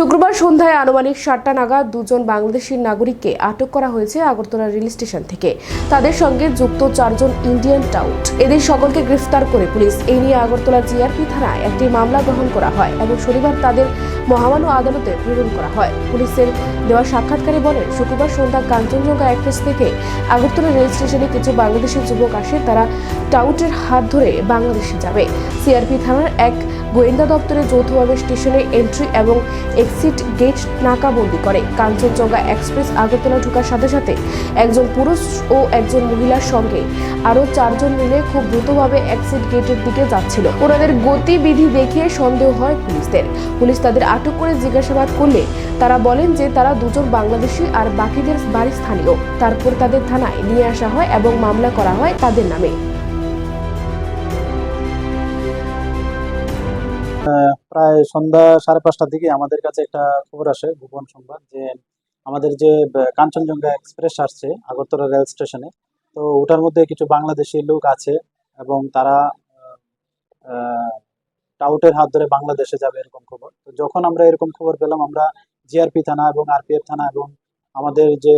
শুক্রবার সন্ধ্যায় আনুমানিক সাতটা নাগাদ দুজন বাংলাদেশি নাগরিককে আটক করা হয়েছে আগরতলা রেল স্টেশন থেকে। তাদের সঙ্গে যুক্ত চারজন ইন্ডিয়ান টাউট। এদের সকলকে গ্রেফতার করে পুলিশ। এই নিয়ে আগরতলা জিআরপি থানায় একটি মামলা গ্রহণ করা হয় এবং শনিবার তাদের মহামান্য আদালতে প্রেরণ করা হয়। পুলিশের দেওয়া সাক্ষাৎকারে বলেন, শুক্রবার সন্ধ্যা কাঞ্চনজঙ্ঘা এক্সপ্রেস থেকে আগরতলা রেল স্টেশনে কিছু বাংলাদেশি যুবক আসে। তারা টাউটের হাত ধরে বাংলাদেশে যাবে। সিআরপি থানার এক গোয়েন্দা দপ্তরে যৌথভাবে স্টেশনে এন্ট্রি এবং এক্সিট গেট নাকাবন্দি করে। কাঞ্চনজঙ্ঘা এক্সপ্রেস আগরতলা ঢোকার সাথে সাথে একজন পুরুষ ও একজন মহিলার সঙ্গে আরও চারজন মিলে খুব দ্রুতভাবে এক্সিট গেটের দিকে যাচ্ছিল। ওনাদের গতিবিধি দেখে সন্দেহ হয় পুলিশদের। পুলিশ তাদের আটক করে জিজ্ঞাসাবাদ করলে তারা বলেন যে তারা দুজন বাংলাদেশি আর বাকিদের বাড়ি স্থানীয়। তারপর তাদের থানায় নিয়ে আসা হয় এবং মামলা করা হয় তাদের নামে। প্রায় সন্ধ্যা সাড়ে পাঁচটার দিকে আমাদের কাছে একটা খবর আসে গোপন সংবাদ, যে আমাদের যে কাঞ্চনজঙ্ঘা এক্সপ্রেস আসছে আগরতলা রেল স্টেশনে। তো ওটার মধ্যে কিছু বাংলাদেশি লোক আছে এবং তারা টাউটের হাত ধরে বাংলাদেশে যাবে এরকম খবর। তো যখন আমরা এরকম খবর পেলাম, আমরা জিআরপি থানা এবং আরপিএফ থানা এবং আমাদের যে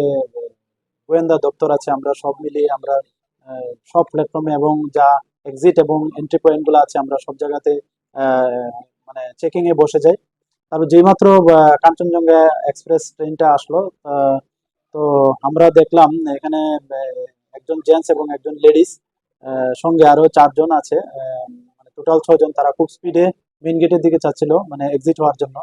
গোয়েন্দা দপ্তর আছে, আমরা সব মিলিয়ে আমরা সব প্ল্যাটফর্মে এবং যা এক্সিট এবং এন্ট্রি পয়েন্টগুলো আছে, আমরা সব জায়গাতে মানে চেকিং এ বসে যাই। তারপর যেইমাত্র কাঞ্চনজঙ্ঘা এক্সপ্রেস ট্রেনটা আসলো, তো আমরা দেখলাম এখানে একজন জেন্টস এবং একজন লেডিস সঙ্গে আরও চারজন আছে টোটাল ছয়জন তারা খুব স্পিডে মেন গেটের দিকে চাচ্ছিল মানে এক্সিট হওয়ার জন্য।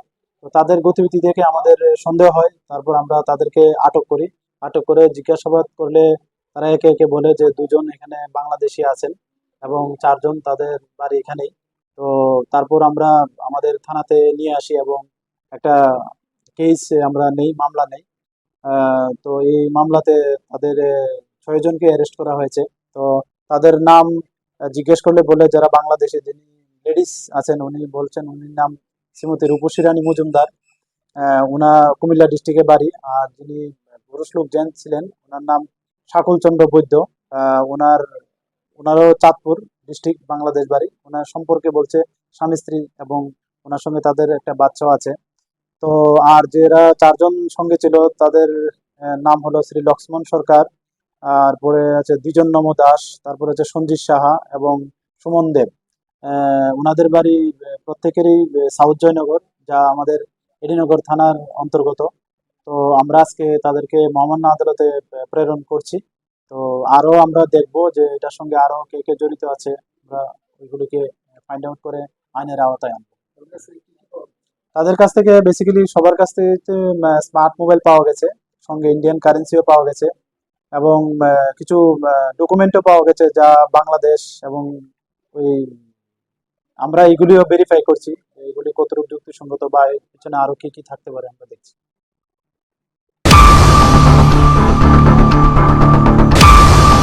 তো তাদের গতিবিধি দেখে আমাদের সন্দেহ হয়, তারপর আমরা তাদেরকে আটক করি। আটক করে জিজ্ঞাসাবাদ করলে তারা একে একে বলে যে দুজন এখানে বাংলাদেশি আছেন এবং চারজন তাদের বাড়ি এখানেই। তো তারপর আমরা আমাদের থানাতে নিয়ে আসি এবং একটা কেস আমরা নেই, মামলা নেই। তো এই মামলাতে তাদের ছয়জনকে অ্যারেস্ট করা হয়েছে। তো তাদের নাম জিজ্ঞেস করলে বলে, যারা বাংলাদেশে যিনি লেডিস আছেন, উনি বলছেন, উনির নাম শ্রীমতী রূপসী রানী মজুমদার। ওনা কুমিল্লা ডিস্ট্রিক্টে বাড়ি, আর যিনি পুরুষ লোক জেন্টস ছিলেন ওনার নাম শাকুল চন্দ্র বৈদ্য। ওনার ওনারও চাঁদপুর ডিস্ট্রিক্ট বাংলাদেশ বাড়ি। ওনার সম্পর্কে বলছে স্বামী, স্ত্রী এবং ওনার সঙ্গে তাদের একটা বাচ্চাও আছে। তো, আর যারা চারজন সঙ্গে ছিল, তাদের নাম হলো শ্রী লক্ষ্মণ সরকার। তারপরে আছে দ্বিজন নম দাস, তারপরে আছে সঞ্জিত সাহা এবং সুমন দেব। ওনাদের বাড়ি প্রত্যেকেরই সাউথ জয়নগর, যা আমাদের এডিনগর থানার অন্তর্গত। তো আমরা আজকে তাদেরকে মহামান্য আদালতে প্রেরণ করছি। তো আরও আমরা দেখব যে এটার সঙ্গে আরও কে কে জড়িত আছে। আমরা ওইগুলিকে ফাইন্ড আউট করে আইনের আওতায় আনব। তাদের কাছ থেকে বেসিক্যালি সবার কাছ থেকে স্মার্ট মোবাইল পাওয়া গেছে। সঙ্গে ইন্ডিয়ান কারেন্সিও পাওয়া গেছে। এবং কিছু ডকুমেন্টও পাওয়া গেছে যা বাংলাদেশ এবং ওই আমরা এগুলিও ভেরিফাই করছি, এগুলি কতটুকু যুক্তিসঙ্গত বা এর পিছনে আরও কি কি থাকতে পারে আমরা দেখছি।